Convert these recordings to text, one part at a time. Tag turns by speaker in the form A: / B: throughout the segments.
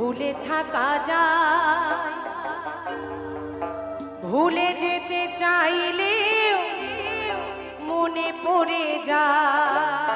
A: ভুলে থাকা যায়। ভুলে যেতে চাইলে মনে পড়ে যায়।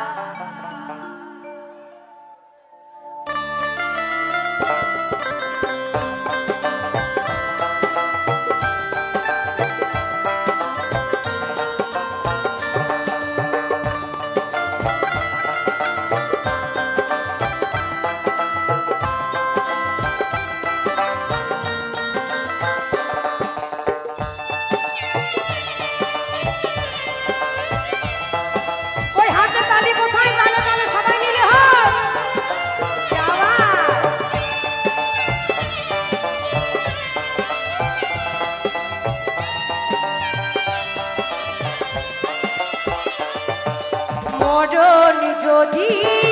A: যদি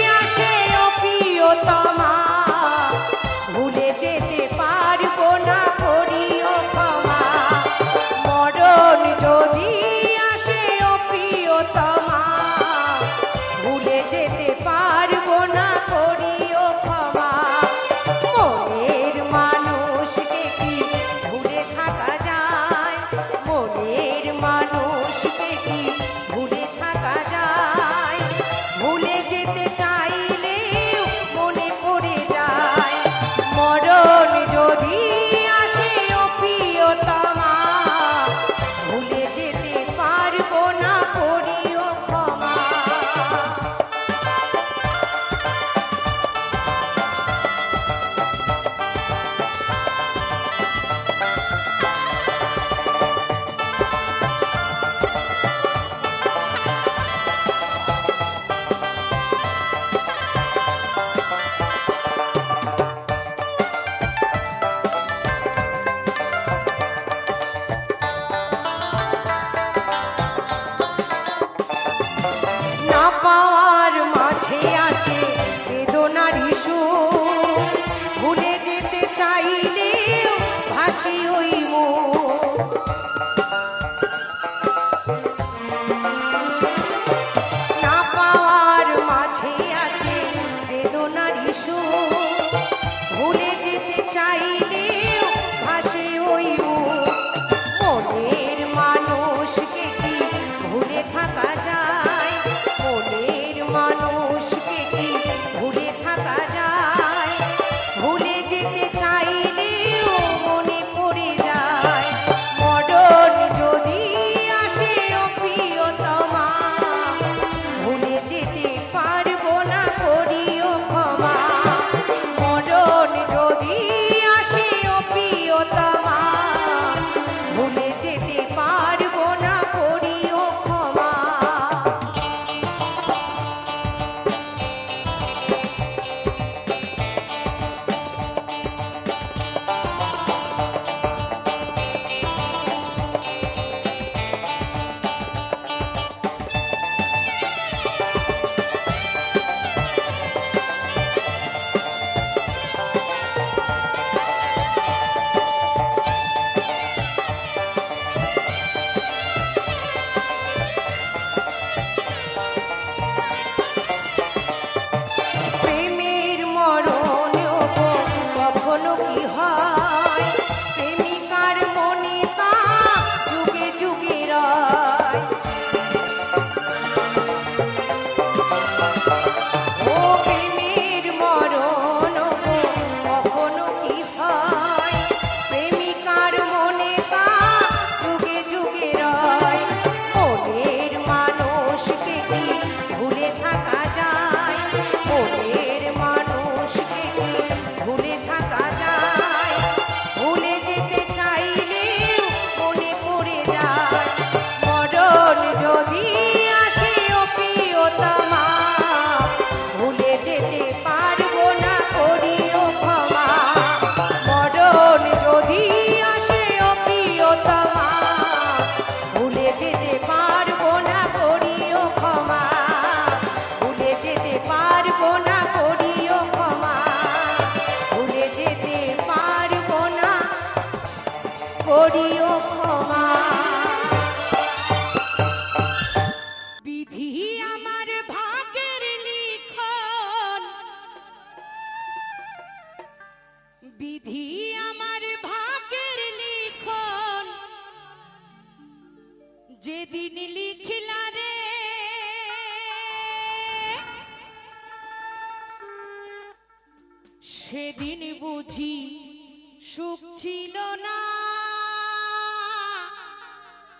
A: করিও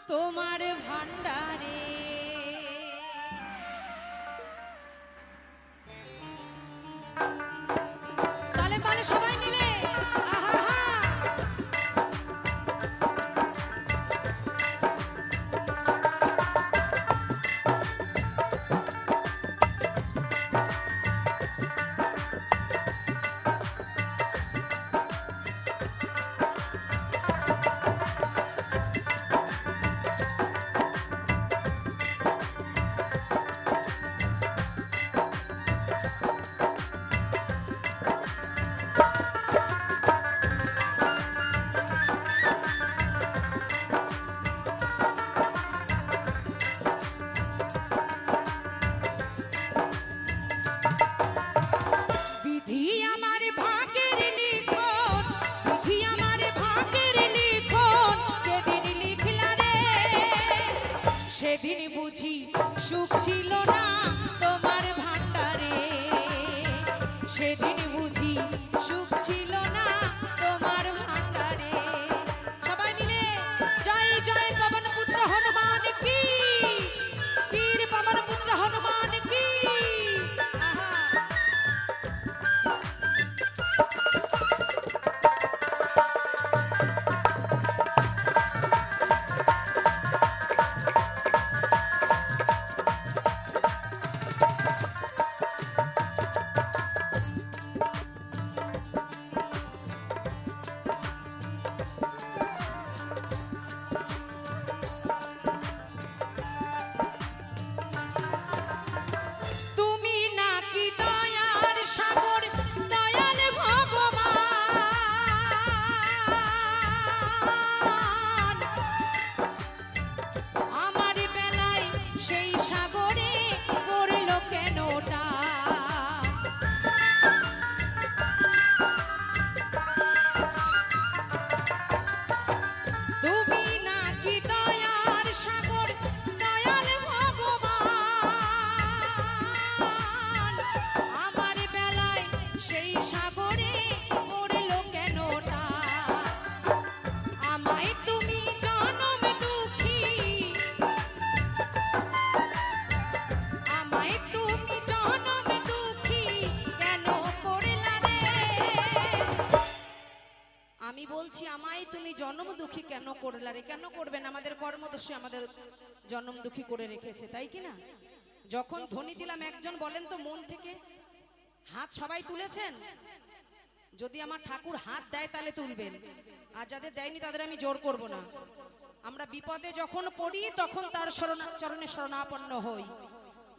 A: তোমার ভান্ডারে জন্ম দুঃখী কেন করলা? রে কেন করবেন? আমাদের কর্মদর্শী আমাদের জন্ম দুঃখী করে রেখেছে, তাই কি না? যখন ধ্বনি দিলাম, একজন বলেন তো মন থেকে, হাত সবাই তুলেছেন? যদি আমার ঠাকুর হাত দেয় তাহলে তুলবেন, আর যাদের দেয়নি তাদের আমি জোর করব না। আমরা বিপদে যখন পড়ি, তখন তার চরণে শরণাপন্ন হই।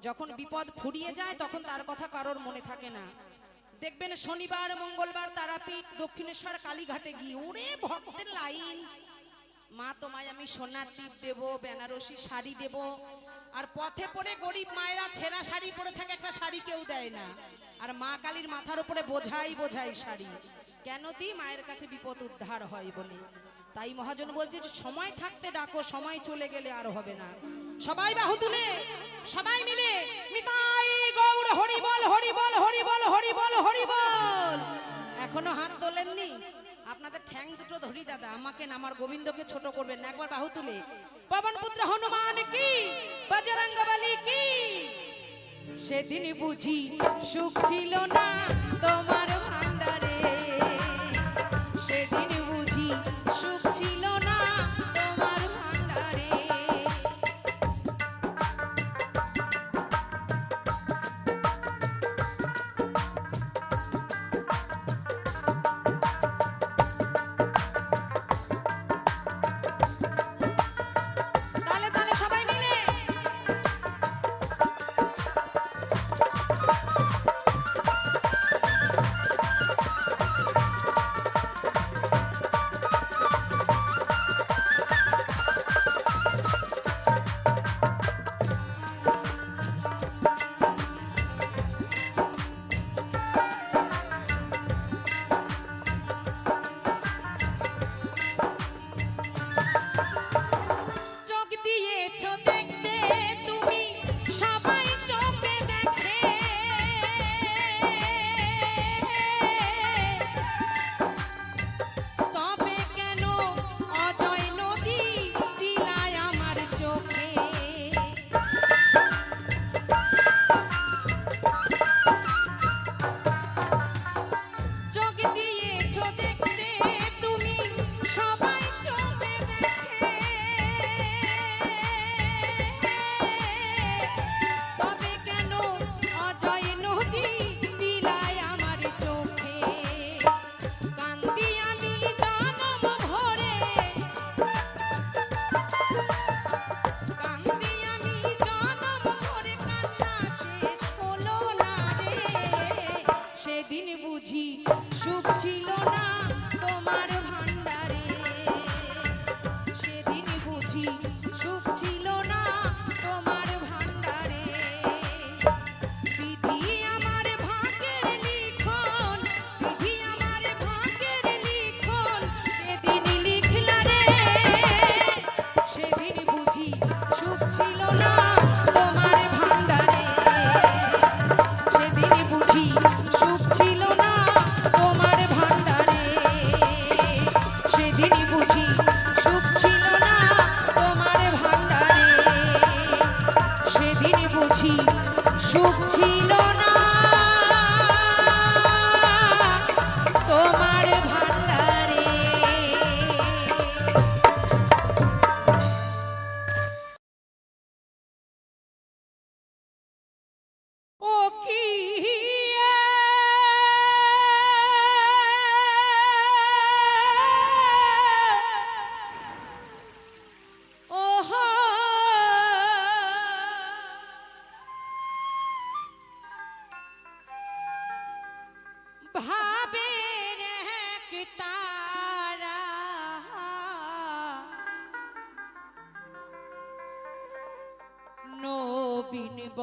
A: যখন বিপদ ফুরিয়ে যায়, তখন তার কথা কারোর মনে থাকে না। দেখবেন শনিবার, মঙ্গলবার তারাপীঠ, দক্ষিণেশ্বর, কালীঘাটে গিয়ে ওরে ভক্তের লাইন। মা তোমায় আমি সোনার টিপ দেব, বেনারসি শাড়ি দেব। আর পথে পড়ে গরিব মায়েরা ছেঁড়া শাড়ি পরে থাকে, একটা শাড়ি কেউ দেয় না। আর মা কালীর মাথার উপরে বোঝাই বোঝাই শাড়ি। কেন দি মায়ের কাছে বিপদ উদ্ধার হয় বলে। তাই মহাজন বলছে যে, সময় থাকতে ডাকো, সময় চলে গেলে আর হবে না। সবাই বাহু তুলে সবাই মিলে, নিতাই এখনও হাত তোলেননি? আপনাদের ঠ্যাং দুটো ধরি, দাদা। আমাকে আমার গোবিন্দকে ছোট করবেন একবার বাহু তুলে। পবন পুত্র, হনুমান কি? বজরঙ্গ কি? সেদিন বুঝি সুখ ছিল না। তোমার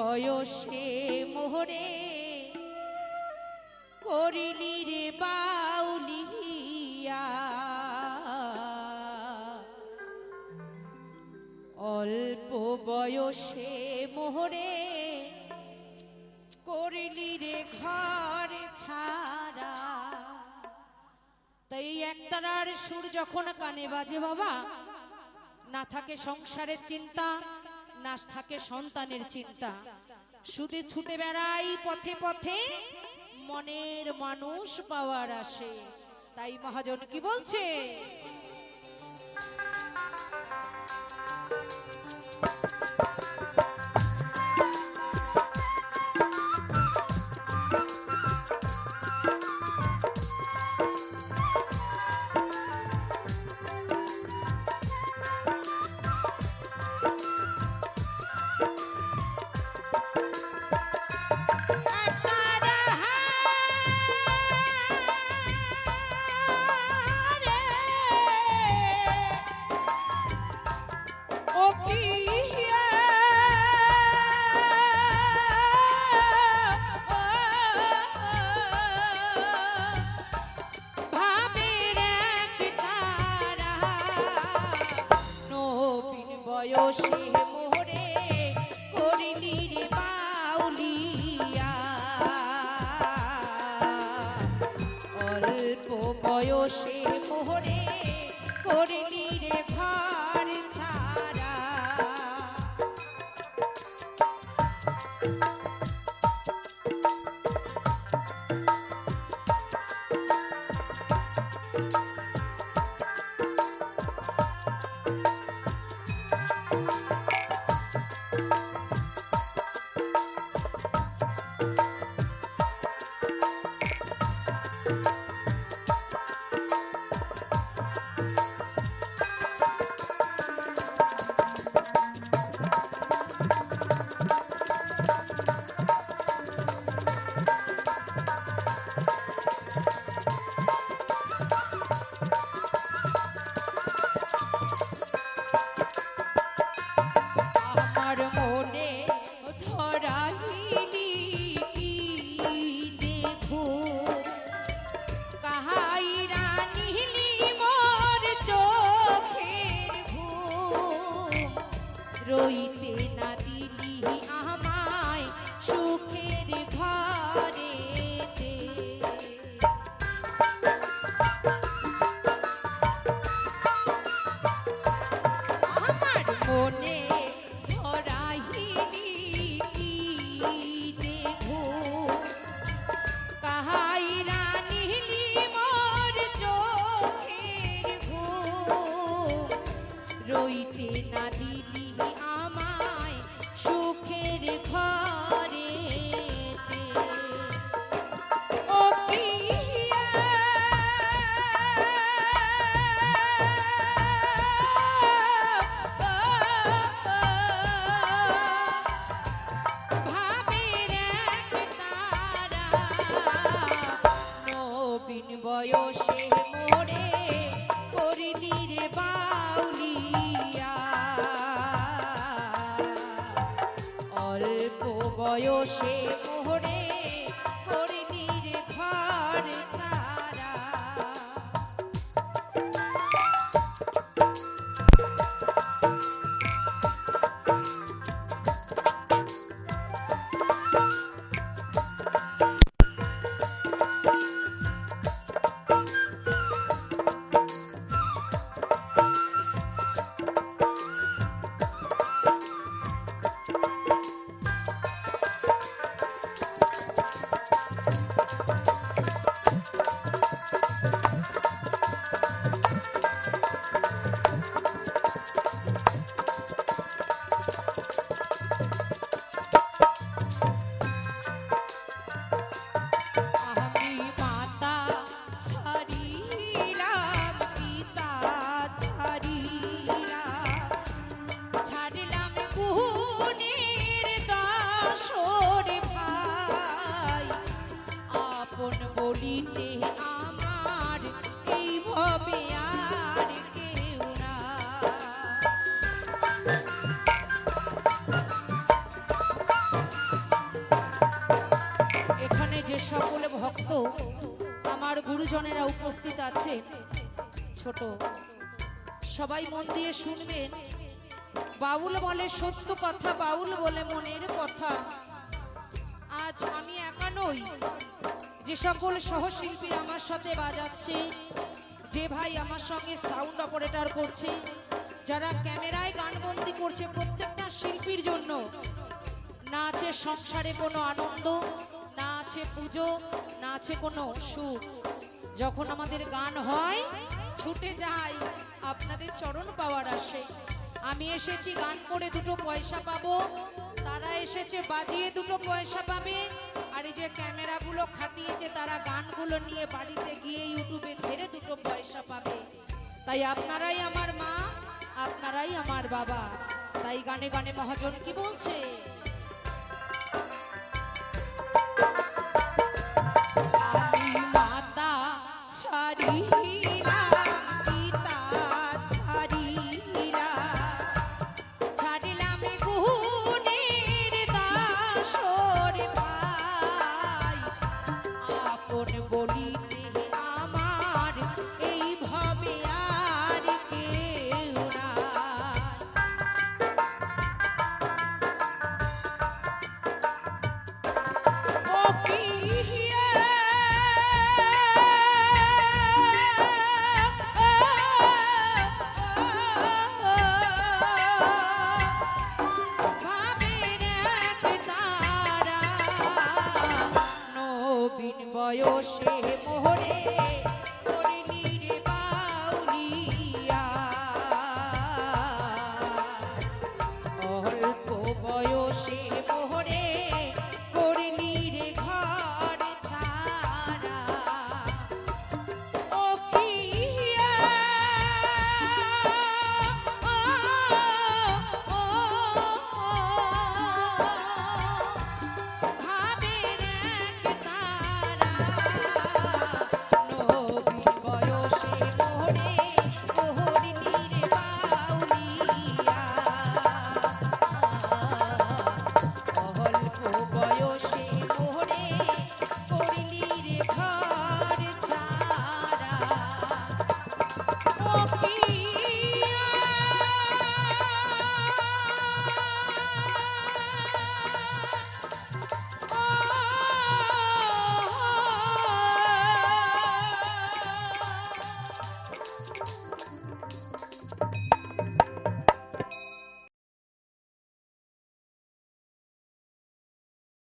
A: বয়সে মোহরে করিলি রে বাউলিয়া অল্প বয়সে মোহরে করিলি রে ঘর ছাড়া। তাই একতারার সুর যখন কানে বাজে বাবা, না থাকে সংসারের চিন্তা। না থাকে সন্তানের চিন্তা। শুধু ছুটে বেড়াই পথে পথে মনের মানুষ পাওয়ার আসে। তাই মহাজন কি বলছে? গুরুজনেরা উপস্থিত আছে। ছোট, সবাই মন দিয়ে শুনবেন। বাউল বলে সত্য কথা, বাউল বলে মনের কথা। আজ আমি একা নই। যে সকল সহশিল্পীরা আমার সাথে বাজাচ্ছে, যে ভাই আমার সঙ্গে সাউন্ড অপারেটর করছে, যারা ক্যামেরায় গানবন্দি করছে প্রত্যেকটা শিল্পীর জন্য। না আছে সংসারে কোনো আনন্দ আছে পুজো না আছে কোনো সুখ যখন আমাদের গান হয়, ছুটে যাই, আপনাদের চরণ পাওয়ার আসে। আমি এসেছি, গান করে দুটো পয়সা পাবো। তারা এসেছে, বাজিয়ে দুটো পয়সা পাবে। আর এই যে ক্যামেরাগুলো খাটিয়েছে, তারা গানগুলো নিয়ে বাড়িতে গিয়ে ইউটিউবে ছেড়ে দুটো পয়সা পাবে। তাই আপনারাই আমার মা, আপনারাই আমার বাবা। তাই গানে গানে মহাজন কি বলছে? বয়সে মোহরে